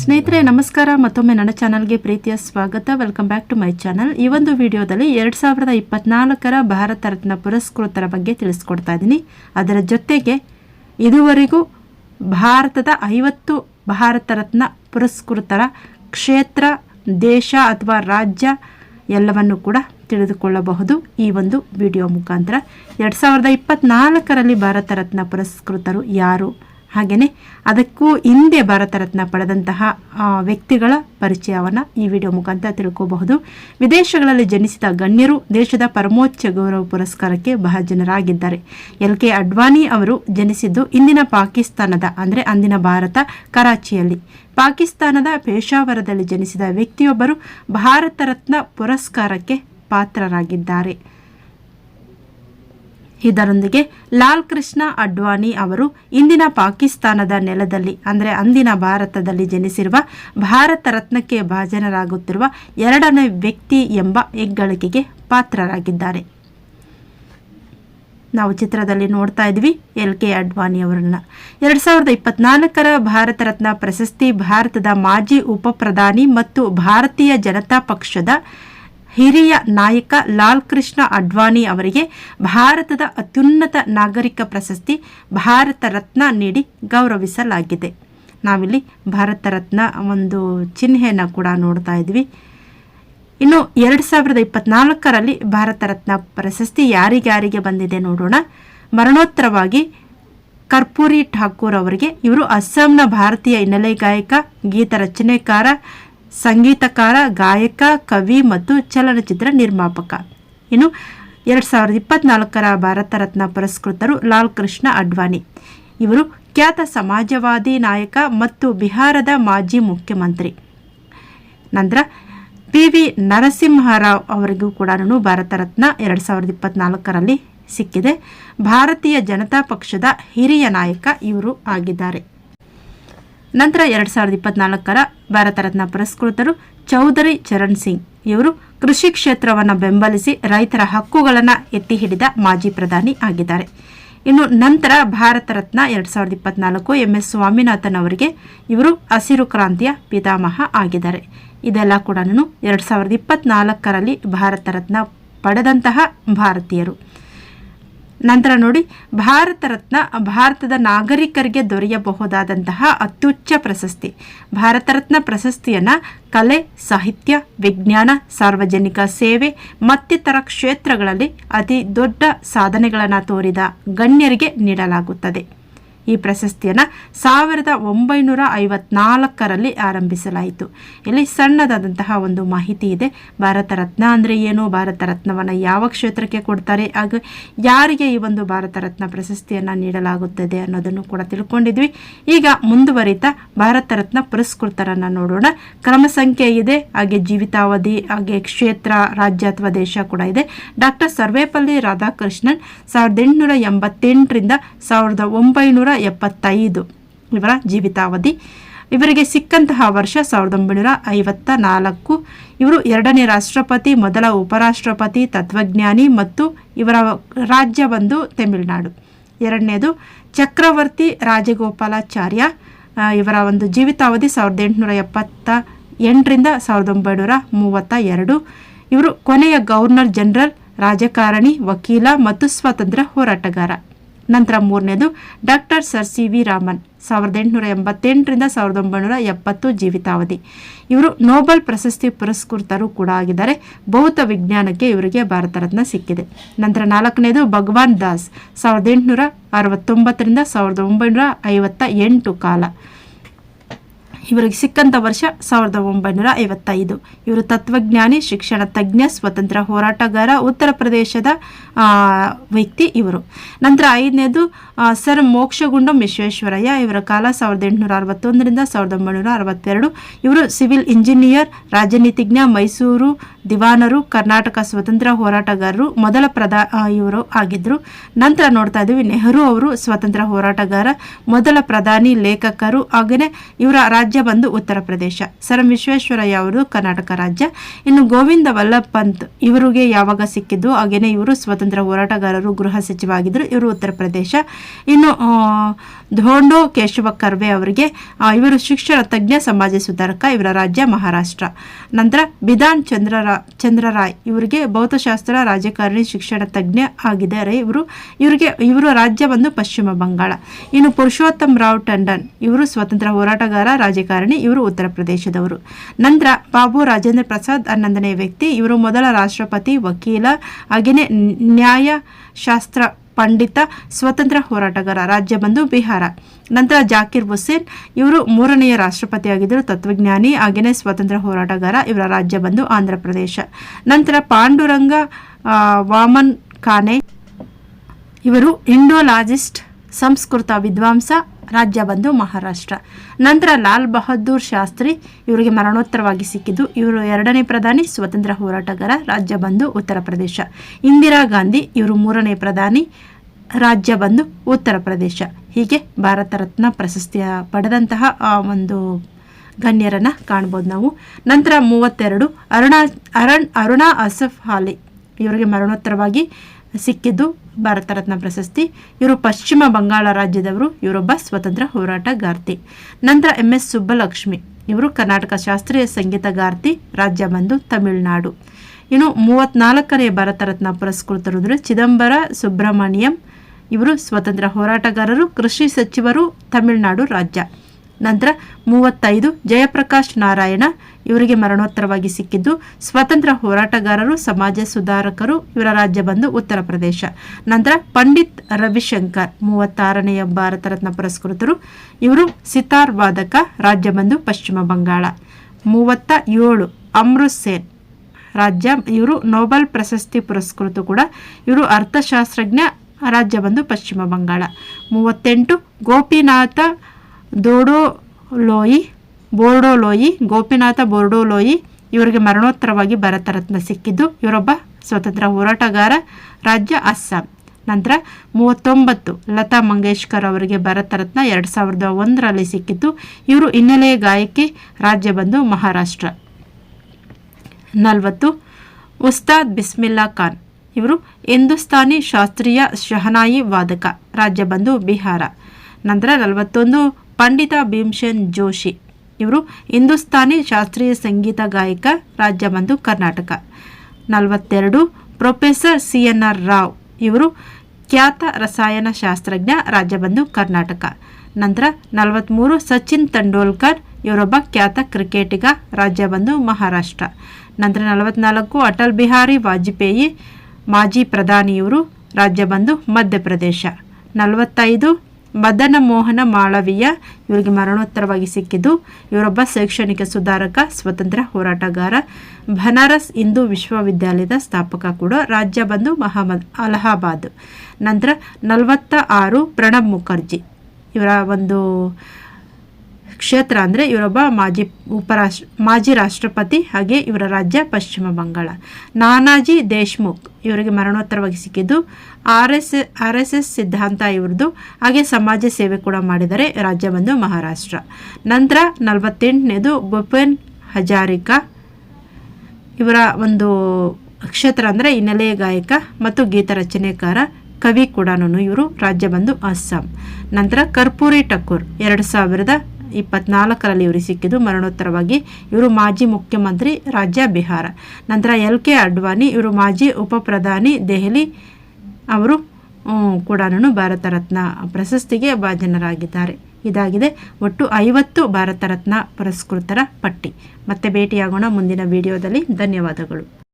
ಸ್ನೇಹಿತರೆ, ನಮಸ್ಕಾರ. ಮತ್ತೊಮ್ಮೆ ನನ್ನ ಚಾನಲ್ಗೆ ಪ್ರೀತಿಯ ಸ್ವಾಗತ. Welcome back to my channel ಈ ಒಂದು ವಿಡಿಯೋದಲ್ಲಿ ಎರಡು ಸಾವಿರದ ಇಪ್ಪತ್ನಾಲ್ಕರ ಭಾರತ ರತ್ನ ಪುರಸ್ಕೃತರ ಬಗ್ಗೆ ತಿಳಿಸ್ಕೊಡ್ತಾ ಇದ್ದೀನಿ. ಅದರ ಜೊತೆಗೆ ಇದುವರೆಗೂ ಭಾರತದ ಐವತ್ತು ಭಾರತ ರತ್ನ ಪುರಸ್ಕೃತರ ಕ್ಷೇತ್ರ, ದೇಶ ಅಥವಾ ರಾಜ್ಯ ಎಲ್ಲವನ್ನು ಕೂಡ ತಿಳಿದುಕೊಳ್ಳಬಹುದು ಈ ಒಂದು ವಿಡಿಯೋ ಮುಖಾಂತರ. ಎರಡು ಸಾವಿರದ ಇಪ್ಪತ್ನಾಲ್ಕರಲ್ಲಿ ಭಾರತ ರತ್ನ ಪುರಸ್ಕೃತರು ಯಾರು? ಹಾಗೆಯೇ ಅದಕ್ಕೂ ಹಿಂದೆ ಭಾರತ ರತ್ನ ಪಡೆದಂತಹ ವ್ಯಕ್ತಿಗಳ ಪರಿಚಯವನ್ನು ಈ ವಿಡಿಯೋ ಮುಖಾಂತರ ತಿಳ್ಕೋಬಹುದು. ವಿದೇಶಗಳಲ್ಲಿ ಜನಿಸಿದ ಗಣ್ಯರು ದೇಶದ ಪರಮೋಚ್ಚ ಗೌರವ ಪುರಸ್ಕಾರಕ್ಕೆ ಭಾಜನರಾಗಿದ್ದಾರೆ. ಎಲ್. ಕೆ. ಅಡ್ವಾಣಿ ಅವರು ಜನಿಸಿದ್ದು ಇಂದಿನ ಪಾಕಿಸ್ತಾನದ, ಅಂದರೆ ಅಂದಿನ ಭಾರತ, ಕರಾಚಿಯಲ್ಲಿ. ಪಾಕಿಸ್ತಾನದ ಪೇಶಾವರದಲ್ಲಿ ಜನಿಸಿದ ವ್ಯಕ್ತಿಯೊಬ್ಬರು ಭಾರತ ರತ್ನ ಪುರಸ್ಕಾರಕ್ಕೆ ಪಾತ್ರರಾಗಿದ್ದಾರೆ. ಇದರೊಂದಿಗೆ ಲಾಲ್ ಕೃಷ್ಣ ಅಡ್ವಾಣಿ ಅವರು ಇಂದಿನ ಪಾಕಿಸ್ತಾನದ ನೆಲದಲ್ಲಿ, ಅಂದರೆ ಅಂದಿನ ಭಾರತದಲ್ಲಿ ಜನಿಸಿರುವ ಭಾರತ ರತ್ನಕ್ಕೆ ಭಾಜನರಾಗುತ್ತಿರುವ ಎರಡನೇ ವ್ಯಕ್ತಿ ಎಂಬ ಹೆಗ್ಗಳಿಕೆಗೆ ಪಾತ್ರರಾಗಿದ್ದಾರೆ. ನಾವು ಚಿತ್ರದಲ್ಲಿ ನೋಡ್ತಾ ಇದ್ವಿ ಎಲ್ ಕೆ ಅಡ್ವಾಣಿ ಅವರನ್ನ. ಎರಡ್ ಸಾವಿರದ ಇಪ್ಪತ್ನಾಲ್ಕರ ಭಾರತ ರತ್ನ ಪ್ರಶಸ್ತಿ, ಭಾರತದ ಮಾಜಿ ಉಪ ಪ್ರಧಾನಿ ಮತ್ತು ಭಾರತೀಯ ಜನತಾ ಪಕ್ಷದ ಹಿರಿಯ ನಾಯಕ ಲಾಲ್ ಕೃಷ್ಣ ಅಡ್ವಾಣಿ ಅವರಿಗೆ ಭಾರತದ ಅತ್ಯುನ್ನತ ನಾಗರಿಕ ಪ್ರಶಸ್ತಿ ಭಾರತ ರತ್ನ ನೀಡಿ ಗೌರವಿಸಲಾಗಿದೆ. ನಾವಿಲ್ಲಿ ಭಾರತ ರತ್ನ ಒಂದು ಚಿಹ್ನೆಯನ್ನು ಕೂಡ ನೋಡ್ತಾ ಇದ್ವಿ. ಇನ್ನು ಎರಡು ಸಾವಿರದ ಇಪ್ಪತ್ನಾಲ್ಕರಲ್ಲಿ ಭಾರತ ರತ್ನ ಪ್ರಶಸ್ತಿ ಯಾರಿಗ್ಯಾರಿಗೆ ಬಂದಿದೆ ನೋಡೋಣ. ಮರಣೋತ್ತರವಾಗಿ ಕರ್ಪೂರಿ ಠಾಕೂರ್ ಅವರಿಗೆ ಇವರು ಅಸ್ಸಾಂನ ಭಾರತೀಯ ಹಿನ್ನೆಲೆ ಗಾಯಕ, ಗೀತ ರಚನೆಕಾರ ಸಂಗೀತಕಾರ, ಗಾಯಕ, ಕವಿ ಮತ್ತು ಚಲನಚಿತ್ರ ನಿರ್ಮಾಪಕ. ಇನ್ನು ಎರಡು ಸಾವಿರದ ಇಪ್ಪತ್ನಾಲ್ಕರ ಭಾರತ ರತ್ನ ಪುರಸ್ಕೃತರು ಲಾಲ್ ಕೃಷ್ಣ ಅಡ್ವಾಣಿ. ಇವರು ಖ್ಯಾತ ಸಮಾಜವಾದಿ ನಾಯಕ ಮತ್ತು ಬಿಹಾರದ ಮಾಜಿ ಮುಖ್ಯಮಂತ್ರಿ. ನಂತರ ಪಿ ವಿ ನರಸಿಂಹರಾವ್ ಅವರಿಗೂ ಕೂಡ ಭಾರತ ರತ್ನ ಎರಡು ಸಾವಿರದ ಇಪ್ಪತ್ನಾಲ್ಕರಲ್ಲಿ ಸಿಕ್ಕಿದೆ. ಭಾರತೀಯ ಜನತಾ ಪಕ್ಷದ ಹಿರಿಯ ನಾಯಕ ಇವರು ಆಗಿದ್ದಾರೆ. ನಂತರ ಎರಡು ಸಾವಿರದ ಇಪ್ಪತ್ನಾಲ್ಕರ ಭಾರತ ರತ್ನ ಪುರಸ್ಕೃತರು ಚೌಧರಿ ಚರಣ್ ಸಿಂಗ್ ಇವರು ಕೃಷಿ ಕ್ಷೇತ್ರವನ್ನು ಬೆಂಬಲಿಸಿ ರೈತರ ಹಕ್ಕುಗಳನ್ನು ಎತ್ತಿ ಹಿಡಿದ ಮಾಜಿ ಪ್ರಧಾನಿ ಆಗಿದ್ದಾರೆ. ಇನ್ನು ನಂತರ ಭಾರತ ರತ್ನ ಎರಡು ಸಾವಿರದ ಇಪ್ಪತ್ನಾಲ್ಕು ಎಂ ಎಸ್ ಸ್ವಾಮಿನಾಥನ್ ಅವರಿಗೆ ಇವರು ಹಸಿರು ಕ್ರಾಂತಿಯ ಪಿತಾಮಹ ಆಗಿದ್ದಾರೆ. ಇದೆಲ್ಲ ಕೂಡ ಎರಡು ಸಾವಿರದ ಇಪ್ಪತ್ನಾಲ್ಕರಲ್ಲಿ ಭಾರತ ರತ್ನ ಪಡೆದಂತಹ ಭಾರತೀಯರು. ನಂತರ ನೋಡಿ, ಭಾರತ ರತ್ನ ಭಾರತದ ನಾಗರಿಕರಿಗೆ ದೊರೆಯಬಹುದಾದಂತಹ ಅತ್ಯುಚ್ಚ ಪ್ರಶಸ್ತಿ. ಭಾರತ ರತ್ನ ಪ್ರಶಸ್ತಿಯನ್ನು ಕಲೆ, ಸಾಹಿತ್ಯ, ವಿಜ್ಞಾನ, ಸಾರ್ವಜನಿಕ ಸೇವೆ ಮತ್ತಿತರ ಕ್ಷೇತ್ರಗಳಲ್ಲಿ ಅತಿ ದೊಡ್ಡ ಸಾಧನೆಗಳನ್ನು ತೋರಿದ ಗಣ್ಯರಿಗೆ ನೀಡಲಾಗುತ್ತದೆ. ಈ ಪ್ರಶಸ್ತಿಯನ್ನು ಸಾವಿರದ ಒಂಬೈನೂರ ಐವತ್ನಾಲ್ಕರಲ್ಲಿ ಆರಂಭಿಸಲಾಯಿತು. ಇಲ್ಲಿ ಸಣ್ಣದಾದಂತಹ ಒಂದು ಮಾಹಿತಿ ಇದೆ. ಭಾರತ ರತ್ನ ಅಂದರೆ ಏನು? ಭಾರತ ರತ್ನವನ್ನು ಯಾವ ಕ್ಷೇತ್ರಕ್ಕೆ ಕೊಡ್ತಾರೆ? ಹಾಗೂ ಯಾರಿಗೆ ಈ ಒಂದು ಭಾರತ ರತ್ನ ಪ್ರಶಸ್ತಿಯನ್ನು ನೀಡಲಾಗುತ್ತದೆ ಅನ್ನೋದನ್ನು ಕೂಡ ತಿಳ್ಕೊಂಡಿದ್ವಿ. ಈಗ ಮುಂದುವರಿತಾ ಭಾರತ ರತ್ನ ಪುರಸ್ಕೃತರನ್ನು ನೋಡೋಣ. ಕ್ರಮ ಸಂಖ್ಯೆ ಇದೆ. ಹಾಗೆ ಜೀವಿತಾವಧಿ, ಹಾಗೆ ಕ್ಷೇತ್ರ ರಾಜ್ಯ ಅಥವಾ ದೇಶ ಕೂಡ ಇದೆ. ಡಾಕ್ಟರ್ ಸರ್ವೇಪಲ್ಲಿ ರಾಧಾಕೃಷ್ಣನ್ ಸಾವಿರದ ಎಂಟುನೂರ ಎಂಬತ್ತೆಂಟರಿಂದ ಸಾವಿರದ ಒಂಬೈನೂರ ಎಪ್ಪತ್ತೈದು. ಇವರ ಜೀವಿತಾವಧಿ. ಇವರಿಗೆ ಸಿಕ್ಕಂತಹ ವರ್ಷ ಸಾವಿರದ ಒಂಬೈನೂರ ಐವತ್ತ ನಾಲ್ಕು ಇವರು ಎರಡನೇ ರಾಷ್ಟ್ರಪತಿ, ಮೊದಲ ಉಪರಾಷ್ಟ್ರಪತಿ, ತತ್ವಜ್ಞಾನಿ ಮತ್ತು ಇವರ ರಾಜ್ಯ ಬಂದು ತಮಿಳುನಾಡು. ಎರಡನೇದು ಚಕ್ರವರ್ತಿ ರಾಜಗೋಪಾಲಾಚಾರ್ಯ. ಇವರ ಒಂದು ಜೀವಿತಾವಧಿ ಸಾವಿರದ ಎಂಟುನೂರ ಎಪ್ಪತ್ತ ಎಂಟರಿಂದ ಸಾವಿರದ ಒಂಬೈನೂರ ಮೂವತ್ತ ಎರಡು. ಇವರು ಕೊನೆಯ ಗವರ್ನರ್ ಜನರಲ್, ರಾಜಕಾರಣಿ, ವಕೀಲ ಮತ್ತು ಸ್ವಾತಂತ್ರ್ಯ ಹೋರಾಟಗಾರ. ನಂತರ ಮೂರನೇದು, doctor sir C V Raman, ಸಾವಿರದ ಎಂಟುನೂರ ಎಂಬತ್ತೆಂಟರಿಂದ ಸಾವಿರದ ಒಂಬೈನೂರ ಎಪ್ಪತ್ತು ಜೀವಿತಾವಧಿ. ಇವರು ನೋಬೆಲ್ ಪ್ರಶಸ್ತಿ ಪುರಸ್ಕೃತರು ಕೂಡ ಆಗಿದ್ದಾರೆ. ಭೌತ ವಿಜ್ಞಾನಕ್ಕೆ ಇವರಿಗೆ ಭಾರತ ರತ್ನ ಸಿಕ್ಕಿದೆ. ನಂತರ ನಾಲ್ಕನೇದು, ಭಗವಾನ್ ದಾಸ್, ಸಾವಿರದ ಎಂಟುನೂರ ಅರವತ್ತೊಂಬತ್ತರಿಂದ ಸಾವಿರದ ಒಂಬೈನೂರ ಐವತ್ತ ಎಂಟು ಕಾಲ. ಇವರಿಗೆ ಸಿಕ್ಕಂಥ ವರ್ಷ ಸಾವಿರದ ಒಂಬೈನೂರ ಐವತ್ತೈದು. ಇವರು ತತ್ವಜ್ಞಾನಿ, ಶಿಕ್ಷಣ ತಜ್ಞ, ಸ್ವತಂತ್ರ ಹೋರಾಟಗಾರ, ಉತ್ತರ ಪ್ರದೇಶದ ವ್ಯಕ್ತಿ ಇವರು. ನಂತರ ಐದನೇದು ಸರ್ ಮೋಕ್ಷಗುಂಡಂ ವಿಶ್ವೇಶ್ವರಯ್ಯ. ಇವರ ಕಾಲ ಸಾವಿರದ ಎಂಟುನೂರ ಅರವತ್ತೊಂದರಿಂದ ಸಾವಿರದ ಒಂಬೈನೂರ ಅರವತ್ತೆರಡು. ಇವರು ಸಿವಿಲ್ ಇಂಜಿನಿಯರ್, ರಾಜನೀತಿಜ್ಞ, ಮೈಸೂರು ದಿವಾನರು, ಕರ್ನಾಟಕ ಸ್ವತಂತ್ರ ಹೋರಾಟಗಾರರು, ಮೊದಲ ಪ್ರಧಾ ಇವರು ಆಗಿದ್ದರು ನಂತರ ನೋಡ್ತಾ ಇದ್ದೀವಿ, ನೆಹರು ಅವರು ಸ್ವತಂತ್ರ ಹೋರಾಟಗಾರ, ಮೊದಲ ಪ್ರಧಾನಿ, ಲೇಖಕರು ಹಾಗೆಯೇ ಇವರ ರಾಜ್ಯ ಬಂದು ಉತ್ತರ ಪ್ರದೇಶ. ಸರ್ ವಿಶ್ವೇಶ್ವರಯ್ಯ ಅವರು ಕರ್ನಾಟಕ ರಾಜ್ಯ. ಇನ್ನು ಗೋವಿಂದ ವಲ್ಲಭ್ ಪಂತ್ ಇವರಿಗೆ ಯಾವಾಗ ಸಿಕ್ಕಿದ್ದು ಹಾಗೆಯೇ ಇವರು ಸ್ವತಂತ್ರ ಹೋರಾಟಗಾರರು, ಗೃಹ ಸಚಿವ ಆಗಿದ್ದರು ಇವರು ಉತ್ತರ ಪ್ರದೇಶ. ಇನ್ನು ಧೋಂಡೋ ಕೇಶವ ಕರ್ವೆ ಅವರಿಗೆ ಇವರು ಶಿಕ್ಷಣ ತಜ್ಞ, ಸಮಾಜ ಸುಧಾರಕ, ಇವರ ರಾಜ್ಯ ಮಹಾರಾಷ್ಟ್ರ. ನಂತರ ಬಿಧಾನ್ ಚಂದ್ರರಾ ಚಂದ್ರರಾಯ್ ಇವರಿಗೆ ಭೌತಶಾಸ್ತ್ರ, ರಾಜಕಾರಣಿ, ಶಿಕ್ಷಣ ತಜ್ಞ ಆಗಿದ್ದಾರೆ ಇವರು, ಇವರಿಗೆ, ಇವರು ರಾಜ್ಯ ಬಂದು ಪಶ್ಚಿಮ ಬಂಗಾಳ. ಇನ್ನು ಪುರುಷೋತ್ತಮ್ ರಾವ್ ಟಂಡನ್, ಇವರು ಸ್ವತಂತ್ರ ಹೋರಾಟಗಾರ, ರಾಜಕಾರಣಿ, ಇವರು ಉತ್ತರ ಪ್ರದೇಶದವರು. ನಂತರ ಬಾಬು ರಾಜೇಂದ್ರ ಪ್ರಸಾದ್ ಹನ್ನೊಂದನೇ ವ್ಯಕ್ತಿ, ಇವರು ಮೊದಲ ರಾಷ್ಟ್ರಪತಿ, ವಕೀಲ ಹಾಗೆಯೇ ನ್ಯಾಯಶಾಸ್ತ್ರ ಪಂಡಿತ ಸ್ವತಂತ್ರ ಹೋರಾಟಗಾರ ರಾಜ್ಯ ಬಂದು ಬಿಹಾರ. ನಂತರ ಜಾಕಿರ್ ಹುಸೇನ್, ಇವರು ಮೂರನೆಯ ರಾಷ್ಟ್ರಪತಿಯಾಗಿದ್ದರು, ತತ್ವಜ್ಞಾನಿ ಹಾಗೆಯೇ ಸ್ವತಂತ್ರ ಹೋರಾಟಗಾರ, ಇವರ ರಾಜ್ಯ ಬಂದು ಆಂಧ್ರ ಪ್ರದೇಶ. ನಂತರ ಪಾಂಡುರಂಗ ವಾಮನ್ ಖಾನೆ, ಇವರು ಇಂಡೋಲಾಜಿಸ್ಟ್, ಸಂಸ್ಕೃತ ವಿದ್ವಾಂಸ ರಾಜ್ಯ ಬಂದು ಮಹಾರಾಷ್ಟ್ರ. ನಂತರ ಲಾಲ್ ಬಹದ್ದೂರ್ ಶಾಸ್ತ್ರಿ ಇವರಿಗೆ ಮರಣೋತ್ತರವಾಗಿ ಸಿಕ್ಕಿದ್ದು. ಇವರು ಎರಡನೇ ಪ್ರಧಾನಿ ಸ್ವತಂತ್ರ ಹೋರಾಟಗಾರ, ರಾಜ್ಯ ಬಂದು ಉತ್ತರ ಪ್ರದೇಶ. ಇಂದಿರಾ ಗಾಂಧಿ ಇವರು ಮೂರನೇ ಪ್ರಧಾನಿ, ರಾಜ್ಯ ಬಂದು ಉತ್ತರ ಪ್ರದೇಶ. ಹೀಗೆ ಭಾರತ ರತ್ನ ಪ್ರಶಸ್ತಿಯ ಪಡೆದಂತಹ ಆ ಒಂದು ಗಣ್ಯರನ್ನು ಕಾಣ್ಬೋದು ನಾವು. ನಂತರ ಮೂವತ್ತೆರಡು, ಅರುಣಾ, ಅರಣ್, ಅರುಣಾ ಅಸಫ್ ಹಾಲಿ ಇವರಿಗೆ ಮರಣೋತ್ತರವಾಗಿ ಸಿಕ್ಕಿದ್ದು ಭಾರತ ರತ್ನ ಪ್ರಶಸ್ತಿ. ಇವರು ಪಶ್ಚಿಮ ಬಂಗಾಳ ರಾಜ್ಯದವರು, ಇವರೊಬ್ಬ ಸ್ವತಂತ್ರ ಹೋರಾಟಗಾರ್ತಿ. ನಂತರ ಎಂ ಎಸ್ ಸುಬ್ಬಲಕ್ಷ್ಮಿ, ಇವರು ಕರ್ನಾಟಕ ಶಾಸ್ತ್ರೀಯ ಸಂಗೀತಗಾರ್ತಿ, ರಾಜ್ಯ ಬಂದು ತಮಿಳುನಾಡು. ಇನ್ನು ಮೂವತ್ನಾಲ್ಕನೇ ಭಾರತ ರತ್ನ ಪುರಸ್ಕೃತರು ಚಿದಂಬರ ಸುಬ್ರಹ್ಮಣ್ಯಂ. ಇವರು ಸ್ವತಂತ್ರ ಹೋರಾಟಗಾರರು, ಕೃಷಿ ಸಚಿವರು, ತಮಿಳುನಾಡು ರಾಜ್ಯ. ನಂತರ ಮೂವತ್ತೈದು ಜಯಪ್ರಕಾಶ್ ನಾರಾಯಣ, ಇವರಿಗೆ ಮರಣೋತ್ತರವಾಗಿ ಸಿಕ್ಕಿದ್ದು ಸ್ವತಂತ್ರ ಹೋರಾಟಗಾರರು, ಸಮಾಜ ಸುಧಾರಕರು, ಇವರ ರಾಜ್ಯ ಬಂದು ಉತ್ತರ ಪ್ರದೇಶ. ನಂತರ ಪಂಡಿತ್ ರವಿಶಂಕರ್ ಮೂವತ್ತಾರನೆಯ ಭಾರತ ರತ್ನ ಪುರಸ್ಕೃತರು, ಇವರು ಸಿತಾರ್ ವಾದಕ, ರಾಜ್ಯ ಬಂದು ಪಶ್ಚಿಮ ಬಂಗಾಳ. ಮೂವತ್ತ ಏಳು ಅಮೃತ್ಸೇನ್ ರಾಜ್ಯ, ಇವರು ನೋಬೆಲ್ ಪ್ರಶಸ್ತಿ ಪುರಸ್ಕೃತ ಕೂಡ, ಇವರು ಅರ್ಥಶಾಸ್ತ್ರಜ್ಞ, ರಾಜ್ಯ ಬಂದು ಪಶ್ಚಿಮ ಬಂಗಾಳ. ಮೂವತ್ತೆಂಟು ಗೋಪಿನಾಥ ದೋಡೋಲೋಯಿ, ಬೋರ್ಡೋಲೋಯಿ, ಗೋಪಿನಾಥ ಬೋರ್ಡೋಲೋಯಿ ಇವರಿಗೆ ಮರಣೋತ್ತರವಾಗಿ ಭಾರತ ರತ್ನ ಸಿಕ್ಕಿದ್ದು. ಇವರೊಬ್ಬ ಸ್ವತಂತ್ರ ಹೋರಾಟಗಾರ, ರಾಜ್ಯ ಅಸ್ಸಾಂ. ನಂತರ ಮೂವತ್ತೊಂಬತ್ತು, ಲತಾ ಮಂಗೇಶ್ಕರ್ ಅವರಿಗೆ ಭಾರತ ರತ್ನ ಎರಡು ಸಾವಿರದ ಒಂದರಲ್ಲಿ ಸಿಕ್ಕಿದ್ದು. ಇವರು ಹಿನ್ನೆಲೆಯ ಗಾಯಕಿ, ರಾಜ್ಯ ಬಂದು ಮಹಾರಾಷ್ಟ್ರ. ನಲವತ್ತು, ಉಸ್ತಾದ್ ಬಿಸ್ಮಿಲ್ಲಾ ಖಾನ್. ಇವರು ಹಿಂದೂಸ್ತಾನಿ ಶಾಸ್ತ್ರೀಯ ಶಹನಾಯಿ ವಾದಕ, ರಾಜ್ಯ ಬಂದು ಬಿಹಾರ. ನಂತರ ನಲವತ್ತೊಂದು ಪಂಡಿತ ಭೀಮ್ಸೇನ್ ಜೋಶಿ ಇವರು ಹಿಂದೂಸ್ತಾನಿ ಶಾಸ್ತ್ರೀಯ ಸಂಗೀತ ಗಾಯಕ ರಾಜ್ಯ ಬಂದು ಕರ್ನಾಟಕ. ನಲವತ್ತೆರಡು, professor C N R Rao ಇವರು ಖ್ಯಾತ ರಸಾಯನ ಶಾಸ್ತ್ರಜ್ಞ ರಾಜ್ಯ ಬಂದು ಕರ್ನಾಟಕ. ನಂತರ ನಲವತ್ತ್ಮೂರು ಸಚಿನ್ ತೆಂಡೂಲ್ಕರ್ ಇವರೊಬ್ಬ ಖ್ಯಾತ ಕ್ರಿಕೆಟಿಗ ರಾಜ್ಯ ಬಂದು ಮಹಾರಾಷ್ಟ್ರ. ನಂತರ ನಲವತ್ನಾಲ್ಕು, ಅಟಲ್ ಬಿಹಾರಿ ವಾಜಪೇಯಿ, ಮಾಜಿ ಪ್ರಧಾನಿಯವರು ರಾಜ್ಯ ಬಂದು ಮಧ್ಯಪ್ರದೇಶ. ನಲವತ್ತೈದು ಮದನ ಮೋಹನ ಮಾಳವೀಯ ಇವರಿಗೆ ಮರಣೋತ್ತರವಾಗಿ ಸಿಕ್ಕಿದ್ದು, ಇವರೊಬ್ಬ ಶೈಕ್ಷಣಿಕ ಸುಧಾರಕ, ಸ್ವತಂತ್ರ ಹೋರಾಟಗಾರ, ಬನಾರಸ್ ಹಿಂದೂ ವಿಶ್ವವಿದ್ಯಾಲಯದ ಸ್ಥಾಪಕ ಕೂಡ ರಾಜ್ಯ ಬಂದು ಮಹಮ್ಮದ್ ಅಲಹಾಬಾದ್. ನಂತರ ನಲವತ್ತ ಆರು ಪ್ರಣಬ್ ಮುಖರ್ಜಿ. ಇವರ ಒಂದು ಕ್ಷೇತ್ರ ಅಂದರೆ ಇವರೊಬ್ಬ ಮಾಜಿ ಉಪರಾಷ್ಟ್ರ, ಮಾಜಿ ರಾಷ್ಟ್ರಪತಿ ಹಾಗೆ ಇವರ ರಾಜ್ಯ ಪಶ್ಚಿಮ ಬಂಗಾಳ. ನಾನಾಜಿ ದೇಶ್ಮುಖ್ ಇವರಿಗೆ ಮರಣೋತ್ತರವಾಗಿ ಸಿಕ್ಕಿದ್ದು R S R S S ಸಿದ್ಧಾಂತ ಇವ್ರದ್ದು ಹಾಗೆ ಸಮಾಜ ಸೇವೆ ಕೂಡ ಮಾಡಿದ್ದಾರೆ ರಾಜ್ಯ ಬಂದು ಮಹಾರಾಷ್ಟ್ರ. ನಂತರ ನಲವತ್ತೆಂಟನೇದು ಭೂಪೇನ್ ಹಜಾರಿಕಾ ಇವರ ಒಂದು ಕ್ಷೇತ್ರ ಅಂದರೆ ಹಿನ್ನೆಲೆ ಗಾಯಕ ಮತ್ತು ಗೀತ ರಚನೆಕಾರ ಕವಿ ಕೂಡ ಇವರು ರಾಜ್ಯ ಬಂದು ಅಸ್ಸಾಂ. ನಂತರ ಕರ್ಪೂರಿ ಠಕ್ಕೂರ್ ಎರಡು ಸಾವಿರದ ಇಪ್ಪತ್ನಾಲ್ಕರಲ್ಲಿ ಇವರು ಸಿಕ್ಕಿದ್ದು ಮರಣೋತ್ತರವಾಗಿ ಇವರು ಮಾಜಿ ಮುಖ್ಯಮಂತ್ರಿ ರಾಜ್ಯ ಬಿಹಾರ. ನಂತರ ಎಲ್ ಕೆ ಅಡ್ವಾಣಿ, ಇವರು ಮಾಜಿ ಉಪ ಪ್ರಧಾನಿ ದೆಹಲಿ, ಅವರು ಕೂಡ ಭಾರತ ರತ್ನ ಪ್ರಶಸ್ತಿಗೆ ಭಾಜನರಾಗಿದ್ದಾರೆ. ಇದಾಗಿದೆ ಒಟ್ಟು ಐವತ್ತು ಭಾರತ ರತ್ನ ಪುರಸ್ಕೃತರ ಪಟ್ಟಿ. ಮತ್ತೆ ಭೇಟಿಯಾಗೋಣ ಮುಂದಿನ ವಿಡಿಯೋದಲ್ಲಿ. ಧನ್ಯವಾದಗಳು.